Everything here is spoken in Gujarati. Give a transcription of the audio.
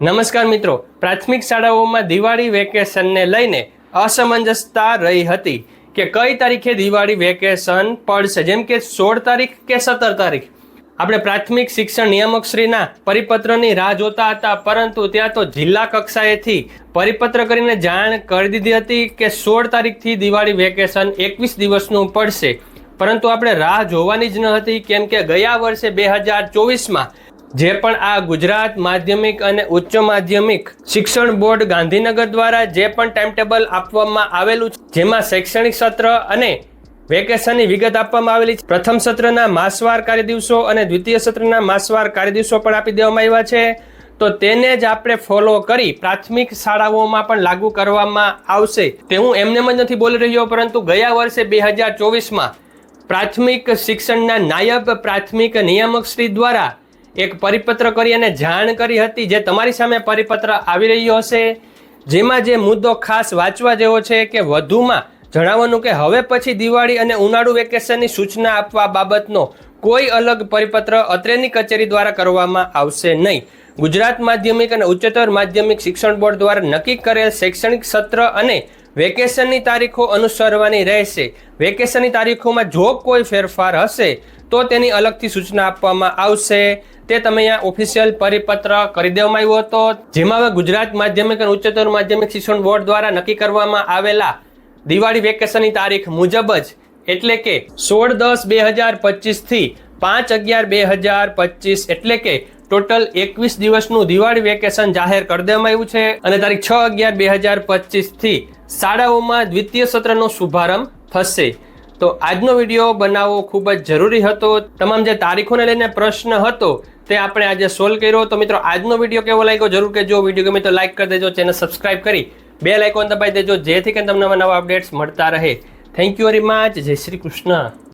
નમસ્કાર મિત્રો. પ્રાથમિક શાળાઓમાં દિવાળી વેકેશનને લઈને અસમંજસતા રહી હતી કે કઈ તારીખે દિવાળી વેકેશન પડશે? જેમ કે સોળ તારીખ કે સત્તર તારીખ? આપણે પ્રાથમિક શિક્ષણ નિયામકશ્રીના પરિપત્રની રાહ જોતા હતા, પરંતુ ત્યાં તો જિલ્લા કક્ષાએથી પરિપત્ર કરીને જાણ કરી દીધી હતી કે સોળ તારીખથી દિવાળી વેકેશન એકવીસ દિવસનું પડશે. પરંતુ આપણે રાહ જોવાની જ ન હતી, કેમ કે ગયા વર્ષે બે હજાર ચોવીસમાં જે પણ આ ગુજરાત માધ્યમિક અને ઉચ્ચ માધ્યમિક શિક્ષણ બોર્ડ ગાંધીનગર દ્વારા જે પણ ટાઈમ ટેબલ આપવામાં આવેલું છે, જેમાં શૈક્ષણિક સત્ર અને વેકેશનની વિગત આપવામાં આવેલી છે. પ્રથમ સત્રના માસવાર કાર્ય દિવસો અને દ્વિતીય સત્રના માસવાર કાર્ય દિવસો પણ આપી દેવામાં આવ્યા છે. તો તેને જ આપણે ફોલો કરી પ્રાથમિક શાળાઓમાં પણ લાગુ કરવામાં આવશે. તે હું એમને જ નથી બોલી રહ્યો, પરંતુ ગયા વર્ષે બે હજાર ચોવીસમાં પ્રાથમિક શિક્ષણના નાયબ પ્રાથમિક નિયામક શ્રી દ્વારા એક પરિપત્ર કરી અને જાણ કરી હતી જે તમારી સામે પરિપત્ર આવી રહ્યો હશે. જેમાં જે મુદ્દો ખાસ વાંચવા જેવો છે કે વધુમાં જણાવવાનું કે હવે પછી દિવાળી અને ઉનાળુ વેકેશનની સૂચના આપવા બાબતનો કોઈ અલગ પરિપત્ર અત્રેની કચેરી દ્વારા કરવામાં આવશે નહીં. ગુજરાત માધ્યમિક અને ઉચ્ચતર માધ્યમિક શિક્ષણ બોર્ડ દ્વારા નક્કી કરેલ શૈક્ષણિક સત્ર અને વેકેશનની તારીખો અનુસરવાની રહેશે. વેકેશનની તારીખોમાં જો કોઈ ફેરફાર હશે, તો તેની અલગથી સૂચના આપવામાં આવશે. તે તમે અહીંયા ઓફિશિયલ પરિપત્ર કરી દેવામાં આવ્યો હતો, જેમાં હવે ગુજરાત માધ્યમિક અને ઉચ્ચતર માધ્યમિક શિક્ષણ બોર્ડ દ્વારા નક્કી કરવામાં આવેલા દિવાળી વેકેશનની તારીખ મુજબ જ, એટલે કે સોળ દસ બે હજાર પચીસથી પાંચ અગિયાર બે હજાર પચીસ, એટલે કે ટોટલ એકવીસ દિવસનું દિવાળી વેકેશન જાહેર કરી દેવામાં આવ્યું છે અને તારીખ છ અગિયાર બે હજાર પચીસથી શાળાઓમાં દ્વિતીય સત્રનો શુભારંભ થશે. તો આજનો વીડિયો બનાવવો ખૂબ જ જરૂરી હતો. તમામ જે તારીખોને લઈને પ્રશ્ન હતો તે આપણે આજે સોલ્વ કર્યો. તો મિત્રો, આજનો વીડિયો કેવો લાગ્યો? જરૂર કે જો વીડિયો ગમે તો લાઇક કરી દેજો ચેનલ સબસ્ક્રાઇબ કરી બે લાઇકોન દબાવી દેજો, જેથી કરીને તમને નવા અપડેટ્સ મળતા રહે. થેન્ક યુ વેરી મચ જય શ્રી કૃષ્ણ.